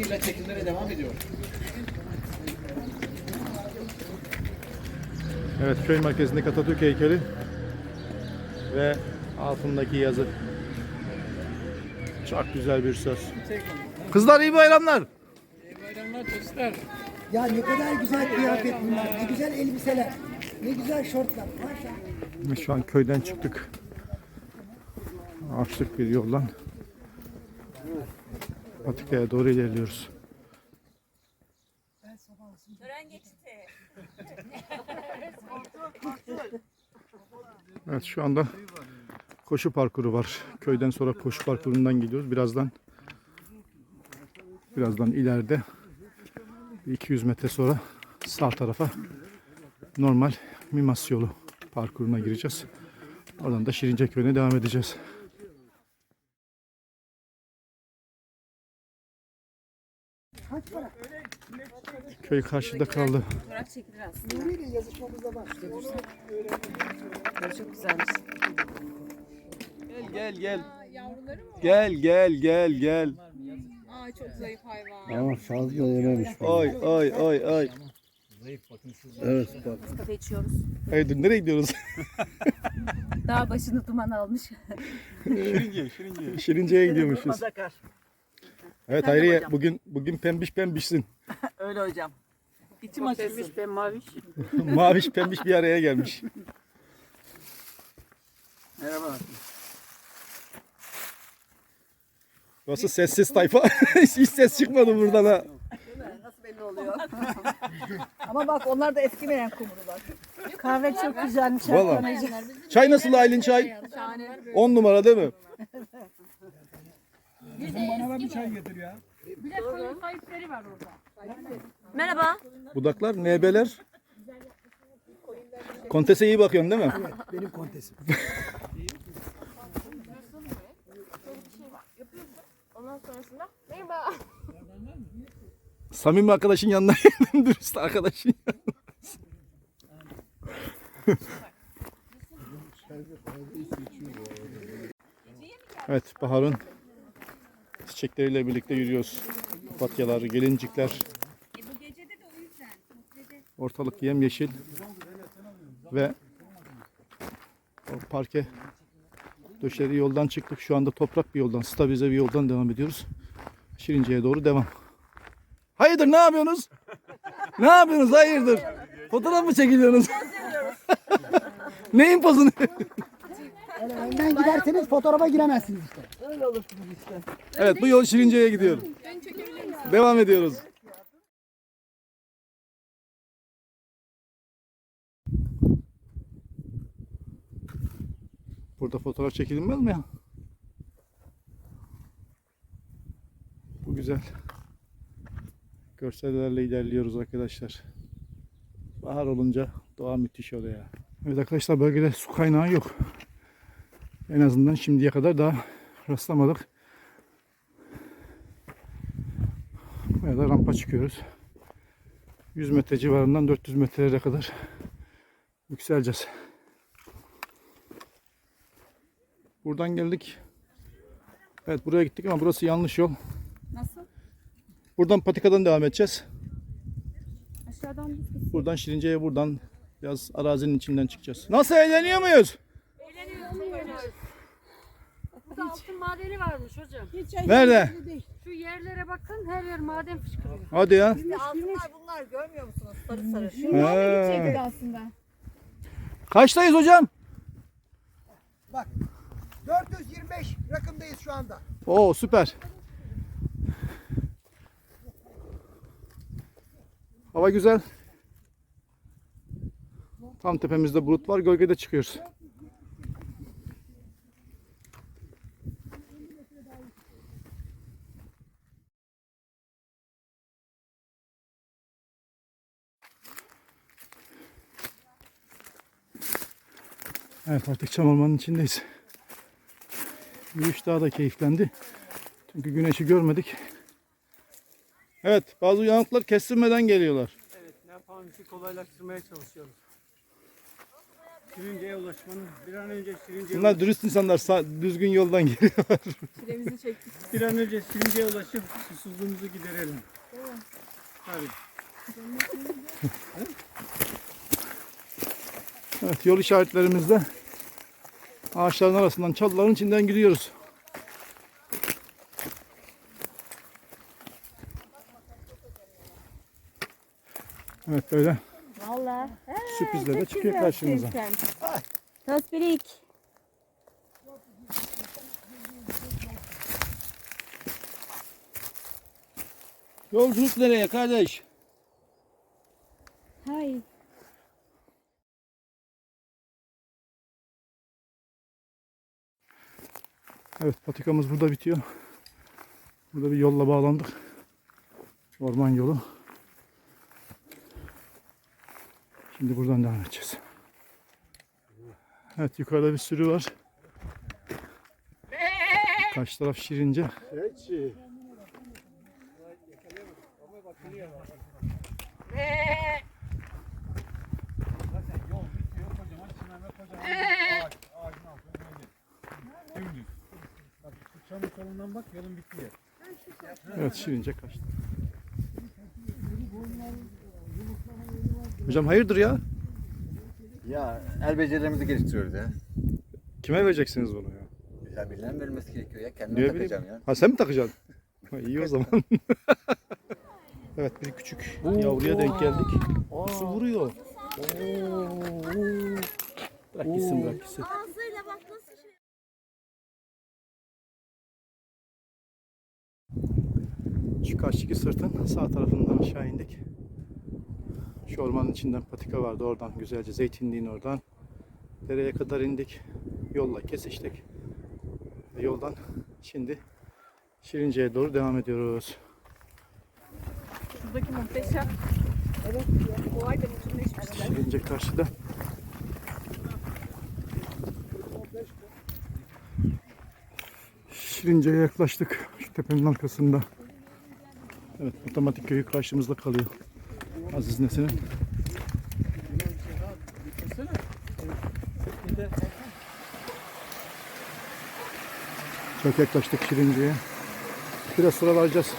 baskıyla çekimlere devam ediyor. Evet köy merkezindeki Atatürk heykeli ve altındaki yazı. Çok güzel bir söz. Kızlar iyi bayramlar. İyi bayramlar çocuklar. Ya ne kadar güzel kıyafet bunlar. Ne güzel elbiseler. Ne güzel şortlar. Maşallah. Şu an köyden çıktık. Açlık bir yoldan. Patika'ya doğru ilerliyoruz. Evet şu anda koşu parkuru var. Köyden sonra koşu parkurundan gidiyoruz. Birazdan birazdan ileride bir 200 metre sonra sağ tarafa normal Mimas yolu parkuruna gireceğiz. Oradan da Şirince köyüne devam edeceğiz. Köy karşıda kaldı. Fotoğraf çekilir aslında. Nuri ile yazışmamızda başlıyoruz. Çok güzelmiş. Gel gel. Yavruları mı? Gel gel gel gel. Aa çok zayıf hayvan. Ama fazla yememiş. Oy oy oy oy. Evet bak. Biz kafe içiyoruz. Haydi nereye gidiyoruz? Dağ başını duman almış. Şirince şirince. Şirince'ye gidiyormuşuz. Mazakar. Evet Hayriye bugün bugün pembiş pembişsin. Öyle hocam. İçim açılsın. Pembiş ben maviş. Maviş pembiş bir araya gelmiş. Merhaba. Burası sessiz tayfa. Hiç ses çıkmadı buradan ha. Nasıl belli oluyor? Ama bak onlar da eskimeyen kumrular. Kahve çok güzelmiş. Valla. Çay nasıl Aylin çay? 10 numara değil mi? Merhaba. Budaklar, nebeler. Kontese iyi bakıyorsun değil mi? Benim kontesim. Samimi arkadaşın yanına geldim, dürüst arkadaşın yanına. evet, baharın çiçekleriyle birlikte yürüyoruz. Papatyalar, gelincikler. Ortalık yemyeşil ve o parke döşeli yoldan çıktık. Şu anda toprak bir yoldan, stabilize bir yoldan devam ediyoruz. Şirince'ye doğru devam. Hayırdır ne yapıyorsunuz? ne yapıyorsunuz hayırdır? Fotoğraf mı çekiliyorsunuz? Neyin pozunu? Önden giderseniz fotoğrafa giremezsiniz işte. Evet bu yol Şirince'ye gidiyor. Devam ediyoruz. Burada fotoğraf çekilmez mi ya? Bu güzel. Görsellerle ilerliyoruz arkadaşlar. Bahar olunca doğa müthiş oluyor. Evet arkadaşlar bölgede su kaynağı yok. En azından şimdiye kadar daha rastlamadık. Buraya da rampa çıkıyoruz. 100 metre civarından 400 metrelere kadar yükseleceğiz. Buradan geldik. Evet buraya gittik ama burası yanlış yol. Nasıl? Buradan patikadan devam edeceğiz. Aşağıdan Buradan Şirince'ye buradan biraz arazinin içinden çıkacağız. Nasıl eğleniyor muyuz? Burada altın madeni varmış hocam. Nerede? Şu yerlere bakın her yer maden fışkırıyor. Hadi ya. Altınlar bunlar görmüyor musunuz? Sarı sarı. He. aslında. Kaçtayız hocam? 425 rakımdayız şu anda. Oo süper. Hava güzel. Tam tepemizde bulut var. Gölgede çıkıyoruz. Evet artık çam ormanının içindeyiz. Yürüyüş daha da keyiflendi. Çünkü güneşi görmedik. Evet bazı uyanıklar kestirmeden geliyorlar. Evet ne yapalım işi kolaylaştırmaya çalışıyoruz. Şirince'ye ulaşmanın bir an önce Şirince'ye Bunlar dürüst insanlar sa- düzgün yoldan geliyorlar. Çilemizi çektik. bir an önce Şirince'ye ulaşıp susuzluğumuzu giderelim. Hadi. Evet yol işaretlerimizde ağaçların arasından çalıların içinden gidiyoruz. Evet böyle Valla. sürprizler de çıkıyor karşımıza. Tosbirik. Yolculuk nereye kardeş? Evet patikamız burada bitiyor. Burada bir yolla bağlandık. Orman yolu. Şimdi buradan devam edeceğiz. Evet yukarıda bir sürü var. Karşı taraf şirince. Çamur solundan bak yolun bittiği yer. Evet şirince kaçtı. Hocam hayırdır ya? Ya el becerilerimizi geliştiriyoruz ya. Kime vereceksiniz bunu ya? Ya birilerinin vermesi gerekiyor ya. Kendime Niye takacağım bileyim? ya. Ha sen mi takacaksın? Ha, iyi o zaman. evet bir küçük yavruya denk geldik. Su vuruyor. Bırak gitsin bırak gitsin. Şu karşıki sırtın sağ tarafından aşağı indik. Şu ormanın içinden patika vardı oradan güzelce zeytinliğin oradan. Dereye kadar indik. Yolla kesiştik. Ve yoldan şimdi Şirince'ye doğru devam ediyoruz. Şuradaki muhteşem. Evet. Bu ay da bütünleşmişler. Şirince karşıda. Şirince'ye yaklaştık. Şu tepenin arkasında. Evet, otomatik köyü karşımızda kalıyor. Aziz Nesin'in. Çok yaklaştık Şirince'ye. Biraz sonra varacağız.